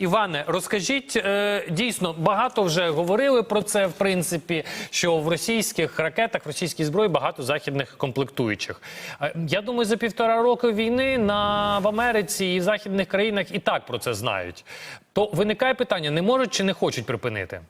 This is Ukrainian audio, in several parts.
Іване, розкажіть е, дійсно багато вже говорили про це. В принципі, що в російських ракетах, в російській зброї багато західних комплектуючих. Е, Я думаю, за півтора року війни на в Америці і в західних країнах і так про це знають. То виникає питання: не можуть чи не хочуть припинити?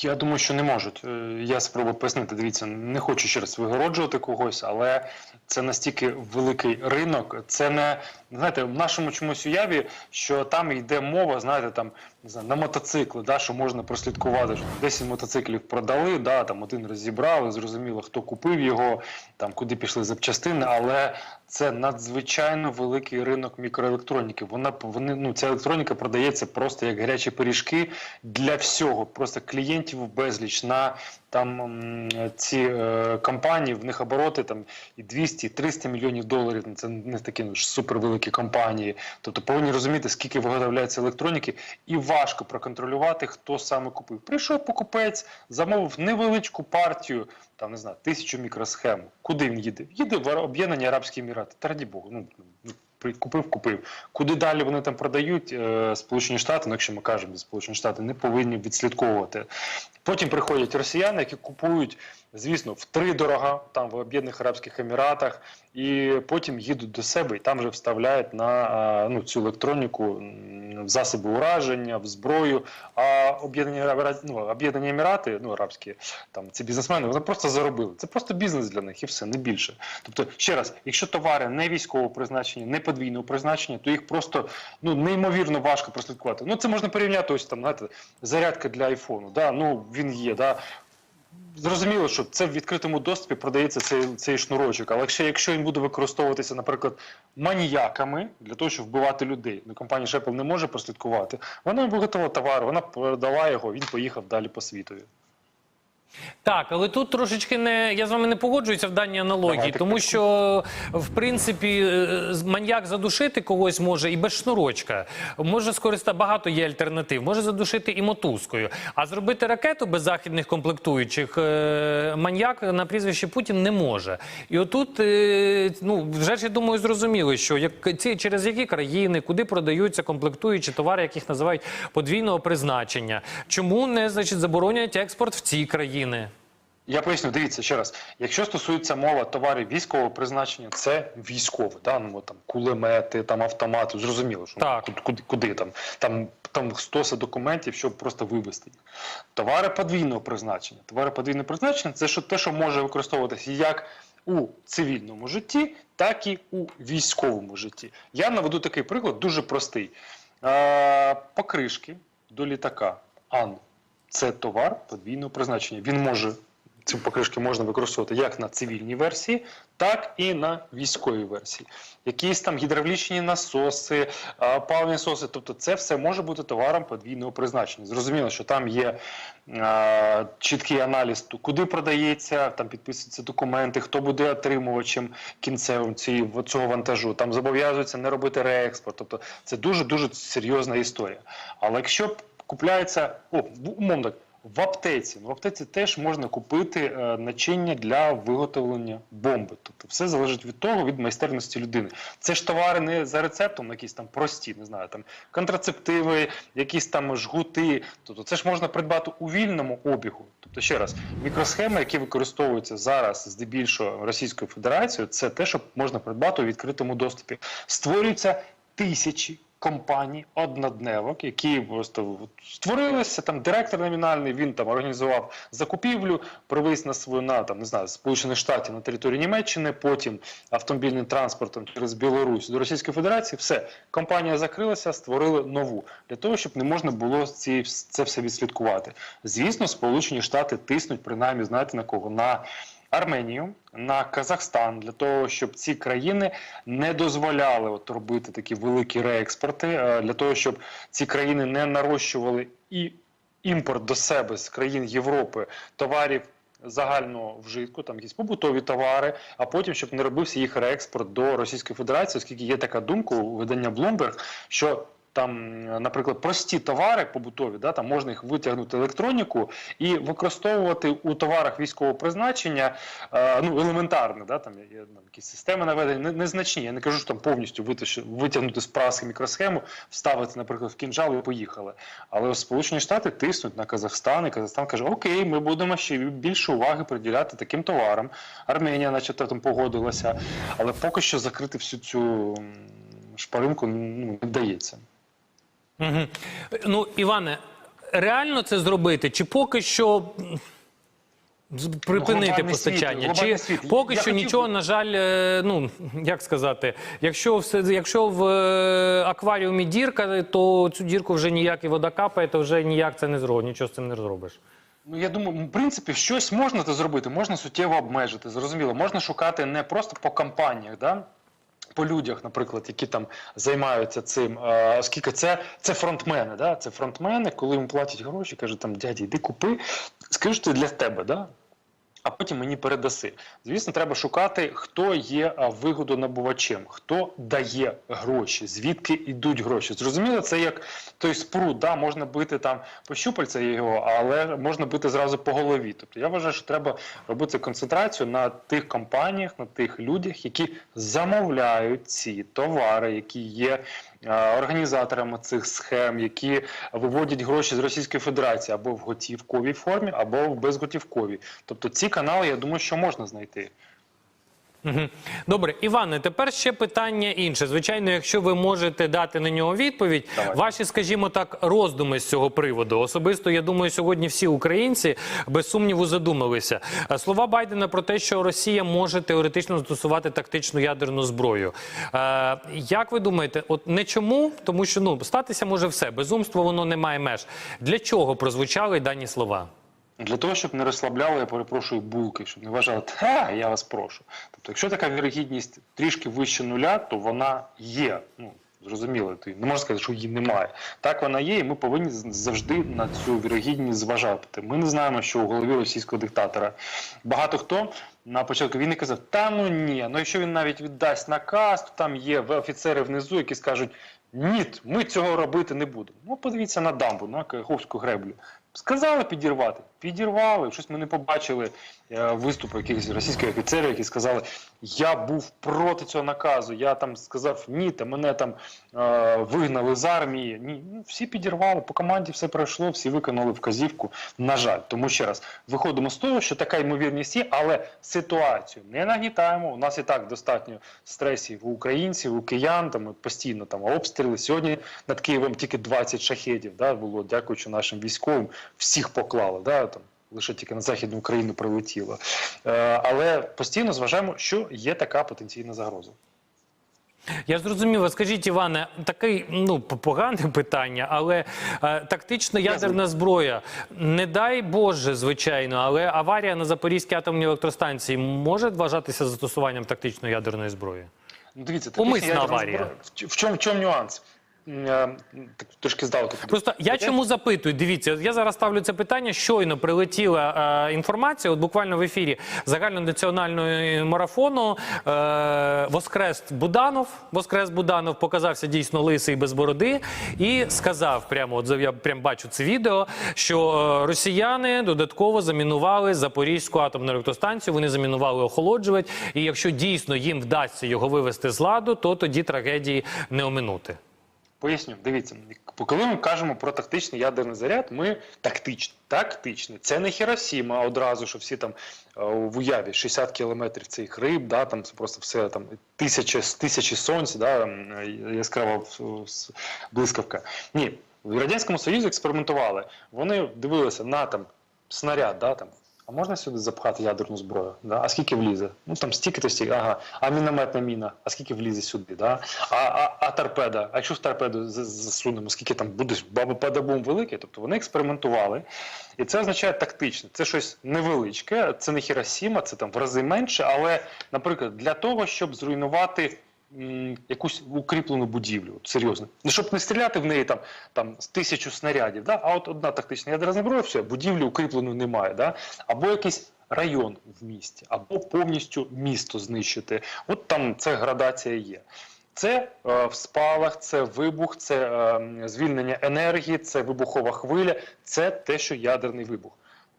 Я думаю, що не можуть. Е, Я спробую пояснити. Дивіться, не хочу ще раз вигороджувати когось, але це настільки великий ринок. Це не знаєте, в нашому чомусь уяві, що там йде мова, знаєте, там не знаю, на мотоцикли, да, що можна прослідкувати. Що 10 мотоциклів продали, да, там один розібрали, зрозуміло, хто купив його, там куди пішли запчастини, але це надзвичайно великий ринок мікроелектроніки. Вона вони ну ця електроніка продається просто як гарячі пиріжки для всього. Просто клієнтів безліч на там ці е, компанії, в них обороти там і 200, і 300 мільйонів доларів. Це не такі ну, супервеликі компанії. Тобто повинні розуміти, скільки виготовляється електроніки, і важко проконтролювати, хто саме купив. Прийшов покупець, замовив невеличку партію, там не знаю, тисячу мікросхем. Куди він їде? Їде в Об'єднані Арабські Емірати. Та раді Богу, ну купив, купив. Куди далі вони там продають? Е, Сполучені Штати, ну якщо ми кажемо, Сполучені Штати не повинні відслідковувати. Потім приходять росіяни, які купують, звісно, втридорога там в Об'єднаних Арабських Еміратах, і потім їдуть до себе і там вже вставляють на ну, цю електроніку в засоби ураження, в зброю. А Об'єднані ну, Об'єднані Емірати, ну арабські там ці бізнесмени, вони просто заробили. Це просто бізнес для них і все, не більше. Тобто, ще раз, якщо товари не військового призначення, не подвійного призначення, то їх просто ну неймовірно важко прослідкувати. Ну це можна порівняти ось там, знаєте, зарядка для айфону. Да? Ну він є, да. Зрозуміло, що це в відкритому доступі продається цей, цей шнурочок. Але якщо, якщо він буде використовуватися, наприклад, маніяками для того, щоб вбивати людей, ну компанія Шепл не може прослідкувати. Вона виготовила товар, вона продала його, він поїхав далі по світові. Так, але тут трошечки не я з вами не погоджуюся в даній аналогії, Давайте тому що в принципі е, маньяк задушити когось може і без шнурочка. Може скористати багато є альтернатив. Може задушити і мотузкою. А зробити ракету без західних комплектуючих е, маньяк на прізвище Путін не може. І отут, е, ну вже ж я думаю, зрозуміло, що як ці через які країни, куди продаються комплектуючі товари, яких називають подвійного призначення. Чому не значить заборонять експорт в ці країни? Я поясню, дивіться ще раз. Якщо стосується мова товарів військового призначення, це військове, да? ну, там кулемети, там автомати. Зрозуміло, що Так. куди, куди, куди там, там, там стоси документів, щоб просто вивезти їх. Товари подвійного призначення. Товари подвійного призначення це що те, що може використовуватися як у цивільному житті, так і у військовому житті. Я наведу такий приклад, дуже простий. Е, покришки до літака Ан. Це товар подвійного призначення. Він може ці покришки можна використовувати як на цивільній версії, так і на військовій версії. Якісь там гідравлічні насоси, а, паливні насоси, тобто це все може бути товаром подвійного призначення. Зрозуміло, що там є а, чіткий аналіз, куди продається, там підписуються документи, хто буде отримувачем кінцевим цієї цього вантажу. Там зобов'язуються не робити реекспорт. Тобто це дуже дуже серйозна історія. Але якщо купляється, о, умовно так, в аптеці. Ну, в аптеці теж можна купити е, начиння для виготовлення бомби. Тобто все залежить від того, від майстерності людини. Це ж товари не за рецептом, якісь там прості, не знаю, там контрацептиви, якісь там жгути. Тобто це ж можна придбати у вільному обігу. Тобто, ще раз, мікросхеми, які використовуються зараз здебільшого Російською Федерацією, це те, що можна придбати у відкритому доступі. Створюються тисячі компаній, однодневок, які просто створилися. Там директор номінальний, він там організував закупівлю, привіз на свою на там не знаю, Сполучених Штатів на територію Німеччини, потім автомобільним транспортом через Білорусь до Російської Федерації. Все, компанія закрилася, створили нову для того, щоб не можна було ці це все відслідкувати. Звісно, Сполучені Штати тиснуть принаймні, знаєте на кого на. Арменію на Казахстан для того, щоб ці країни не дозволяли от робити такі великі реекспорти, е, для того, щоб ці країни не нарощували і імпорт до себе з країн Європи товарів загального вжитку, там якісь побутові товари, а потім щоб не робився їх реекспорт до Російської Федерації, оскільки є така думка у видання Bloomberg, що там, наприклад, прості товари побутові, да, там можна їх витягнути електроніку і використовувати у товарах військового призначення, е, ну елементарно, да, там є там, якісь системи наведення, не- незначні. Я не кажу, що там повністю витягнути з праски мікросхему, вставити, наприклад, в кінжал і поїхали. Але Сполучені Штати тиснуть на Казахстан, і Казахстан каже: Окей, ми будемо ще більше уваги приділяти таким товарам. Арменія, начебто, там погодилася, але поки що закрити всю цю шпаринку ну, не вдається. Угу. Ну, Іване, реально це зробити? Чи поки що припинити Ну, глобальний постачання? світ, Чи світ. поки Я що хотів нічого, на жаль, е, ну як сказати, якщо все, якщо в е, акваріумі дірка, то цю дірку вже ніяк і вода капає, то вже ніяк це не зробиш, нічого з цим не зробиш. Ну я думаю, в принципі, щось можна це зробити, можна суттєво обмежити. Зрозуміло, можна шукати не просто по кампаніях, да? По людях, наприклад, які там займаються цим, оскільки це, це фронтмени, да? це фронтмени, коли їм платять гроші, кажуть там, дяді, йди купи, що це для тебе, да? А потім мені передаси. Звісно, треба шукати, хто є вигодонабувачем, хто дає гроші, звідки йдуть гроші. Зрозуміло, це як той спрут, да, можна бити там по щупальця його, але можна бити зразу по голові. Тобто я вважаю, що треба робити концентрацію на тих компаніях, на тих людях, які замовляють ці товари, які є організаторами цих схем, які виводять гроші з Російської Федерації або в готівковій формі, або в безготівковій. Тобто ці канали, я думаю, що можна знайти. Добре, Іване, тепер ще питання інше. Звичайно, якщо ви можете дати на нього відповідь, Давай. ваші, скажімо так, роздуми з цього приводу. Особисто, я думаю, сьогодні всі українці без сумніву задумалися. Е, Слова Байдена про те, що Росія може теоретично застосувати тактичну ядерну зброю. Е, як ви думаєте, от не чому? Тому що ну статися може все. Безумство воно не має меж. Для чого прозвучали дані слова? Для того, щоб не розслабляли, я перепрошую булки, щоб не вважали, та я вас прошу. Тобто, якщо така вірогідність трішки вище нуля, то вона є. Ну зрозуміло, ти не можна сказати, що її немає. Так вона є, і ми повинні завжди на цю вірогідність зважати. Ми не знаємо, що у голові російського диктатора багато хто. На початку війни казав, та ну ні, ну якщо він навіть віддасть наказ, то там є офіцери внизу, які скажуть, ні, ми цього робити не будемо. Ну, подивіться на дамбу, на Каховську греблю. Сказали підірвати, підірвали. Щось ми не побачили е, виступу якихось російських офіцерів, які сказали, я був проти цього наказу. Я там сказав ні, та мене там е, вигнали з армії. Ні, ну, всі підірвали, по команді все пройшло, всі виконали вказівку. На жаль, тому ще раз виходимо з того, що така ймовірність є, але ситуацію не нагнітаємо. У нас і так достатньо стресів у українців, у киян. Там постійно там обстріли. Сьогодні над Києвом тільки 20 шахедів. Да, було дякуючи нашим військовим. Всіх поклали. Да, лише тільки на західну Україну прилетіло. Е, але постійно зважаємо, що є така потенційна загроза. Я зрозумів. Скажіть, Іване, таке ну погане питання, але е, тактична ядерна зброя, не дай Боже, звичайно, але аварія на Запорізькій атомній електростанції може вважатися застосуванням тактичної ядерної зброї? Ну, дивіться, Умисна аварія. зброя. В, в чому, в чому нюанс? Е, Трошки здалеку. Просто я чому запитую? Дивіться, я зараз ставлю це питання. Щойно прилетіла е, інформація, от буквально в ефірі загальнонаціонального марафону. Е, Воскрес Буданов. Воскрес Буданов показався дійсно лисий без бороди і сказав прямо, от я прям бачу це відео, що е, росіяни додатково замінували Запорізьку атомну електростанцію. Вони замінували охолоджувач. І якщо дійсно їм вдасться його вивести з ладу, то тоді трагедії не оминути. Поясню, дивіться, коли ми кажемо про тактичний ядерний заряд, ми тактичний. Тактичний. Це не Хіросіма одразу, що всі там е, в уяві 60 кілометрів цих риб, да, там просто все там тисячі, тисячі сонць, да, яскрава блискавка. Ні, в Радянському Союзі експериментували. Вони дивилися на там снаряд, да, там. А можна сюди запхати ядерну зброю? Да? А скільки влізе? Ну там стільки то стільки. Ага. А мінометна міна, а скільки влізе сюди? Да? А, а, а торпеда? А якщо в торпеду засунемо, скільки там буде баба падабум великий? Тобто вони експериментували. І це означає тактично. Це щось невеличке, це не Хіросіма, це там в рази менше. Але, наприклад, для того, щоб зруйнувати якусь укріплену будівлю, серйозно. Ну, щоб не стріляти в неї там, там з тисячу снарядів, да? а от одна тактична ядерна зброя, все, будівлі укріпленої немає. Да? Або якийсь район в місті, або повністю місто знищити. От там це градація є. Це е, в спалах, це вибух, це е, звільнення енергії, це вибухова хвиля, це те, що ядерний вибух.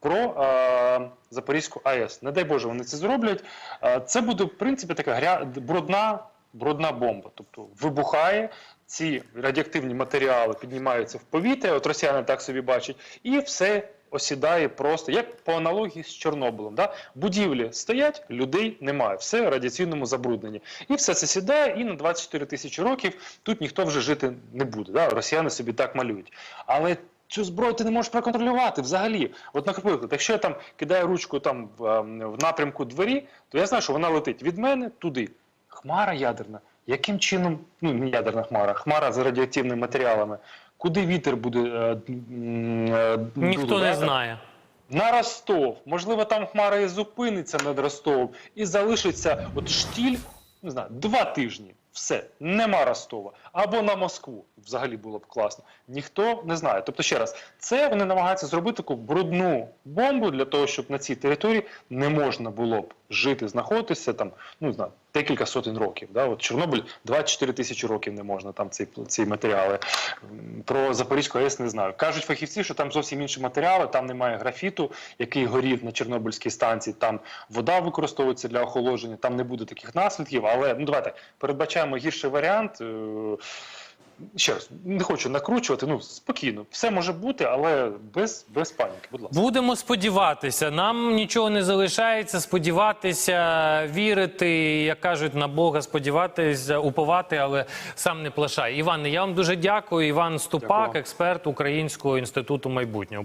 Про е, Запорізьку АЕС. Не дай Боже, вони це зроблять. Е, це буде, в принципі, така гря... брудна, брудна бомба. Тобто вибухає, ці радіоактивні матеріали піднімаються в повітря, от росіяни так собі бачать, і все осідає просто, як по аналогії з Чорнобилем. Да? Будівлі стоять, людей немає, все в радіаційному забрудненні. І все це сідає, і на 24 тисячі років тут ніхто вже жити не буде. Да? Росіяни собі так малюють. Але цю зброю ти не можеш проконтролювати взагалі. От, наприклад, якщо я там кидаю ручку там в, ем, напрямку двері, то я знаю, що вона летить від мене туди. Хмара ядерна. Яким чином, ну не ядерна хмара, хмара з радіоактивними матеріалами. Куди вітер буде? е, е, Ніхто не знає. На Ростов. Можливо, там хмара і зупиниться над Ростовом і залишиться от штіль, не знаю, два тижні. Все, нема Ростова. Або на Москву. Взагалі було б класно. Ніхто не знає. Тобто, ще раз, це вони намагаються зробити таку брудну бомбу для того, щоб на цій території не можна було б жити, знаходитися там, ну знаю, декілька сотень років. Да? От Чорнобиль 24 тисячі років не можна там ці, ці матеріали. Про Запорізьку АЕС не знаю. Кажуть фахівці, що там зовсім інші матеріали, там немає графіту, який горів на Чорнобильській станції. Там вода використовується для охолодження, там не буде таких наслідків. Але ну давайте передбачаємо гірший варіант. Ще раз, не хочу накручувати. Ну спокійно, все може бути, але без, без паніки. Будь ласка. Будемо сподіватися. Нам нічого не залишається. Сподіватися, вірити, як кажуть, на Бога, сподіватися, уповати, але сам не плашай. Іване, я вам дуже дякую. Іван Ступак, Дякую. експерт Українського інституту майбутнього.